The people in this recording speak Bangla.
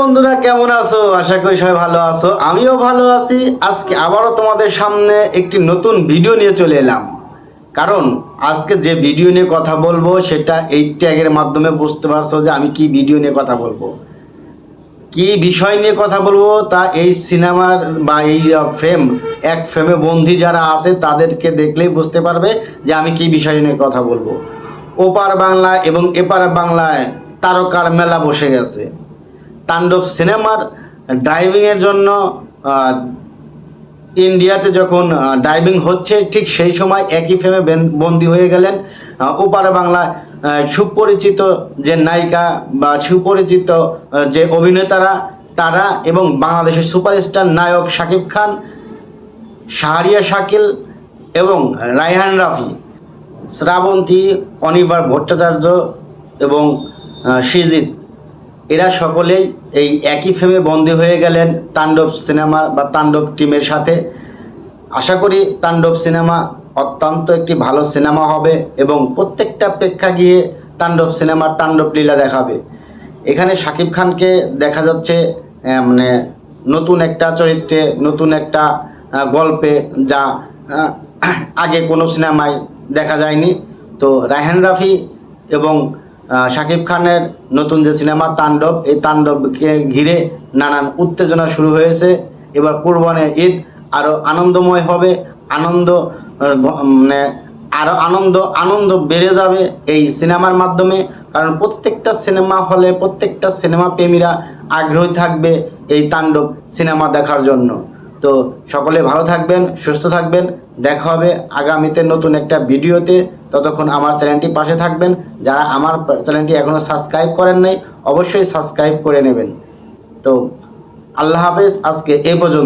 বন্ধুরা, কেমন আছো? আশা করি সবাই ভালো আছো। আমিও ভালো আছি। আজকে আবারও তোমাদের সামনে একটি নতুন ভিডিও নিয়ে চলে এলাম। কারণ আজকে যে ভিডিও নিয়ে কথা বলব, সেটা এই ট্যাগের মাধ্যমে বুঝতে পারছ যে আমি কি ভিডিও নিয়ে কথা বলব। কি বিষয় নিয়ে কথা বলব? তা এই সিনেমার বা এই ফ্রেম এক ফ্রেমে বন্দি যারা আছে, তাদেরকে দেখলেই বুঝতে পারবে যে আমি কি বিষয় নিয়ে কথা বলব। ওপার বাংলা এবং এপার বাংলায় তারকার মেলা বসে গেছে। তাণ্ডব সিনেমার ড্রাইভিংয়ের জন্য ইন্ডিয়াতে যখন ডাইভিং হচ্ছে, ঠিক সেই সময় একই ফ্রেমে বন্দি হয়ে গেলেন ওপারে বাংলায় সুপরিচিত যে নায়িকা বা সুপরিচিত যে অভিনেতারা, তারা এবং বাংলাদেশের সুপারস্টার নায়ক শাকিব খান, শাহরিয়া শাকিল এবং রায়হান রাফি, শ্রাবন্তী, অনিবার ভট্টাচার্য এবং সৃজিত। এরা সকলেই এই একই ফ্রেমে বন্দী হয়ে গেলেন তাণ্ডব সিনেমা বা তাণ্ডব টিমের সাথে। আশা করি তাণ্ডব সিনেমা অত্যন্ত একটি ভালো সিনেমা হবে এবং প্রত্যেকটা প্রেক্ষাগৃহে তাণ্ডব সিনেমার তাণ্ডব লীলা দেখাবে। এখানে শাকিব খানকে দেখা যাচ্ছে মানে নতুন একটা চরিত্রে, নতুন একটা গল্পে যা আগে কোনো সিনেমায় দেখা যায়নি। তো রায়হান রাফি এবং শাকিব খানের নতুন যে সিনেমা তাণ্ডব, এই তাণ্ডবকে ঘিরে নানান উত্তেজনা শুরু হয়েছে। এবার কুরবানের ঈদ আরও আনন্দময় হবে, আনন্দ মানে আরও আনন্দ আনন্দ বেড়ে যাবে এই সিনেমার মাধ্যমে। কারণ প্রত্যেকটা সিনেমা হলে প্রত্যেকটা সিনেমা প্রেমীরা আগ্রহী থাকবে এই তাণ্ডব সিনেমা দেখার জন্য। তো সকলে ভালো থাকবেন, সুস্থ থাকবেন। দেখা হবে আগামীতে নতুন একটা ভিডিওতে। ততক্ষণ আমার চ্যানেলটি পাশে থাকবেন। যারা আমার চ্যানেলটি এখনও সাবস্ক্রাইব করেন নাই, অবশ্যই সাবস্ক্রাইব করে নেবেন। তো আল্লাহ হাফেজ, আজকে এ পর্যন্ত।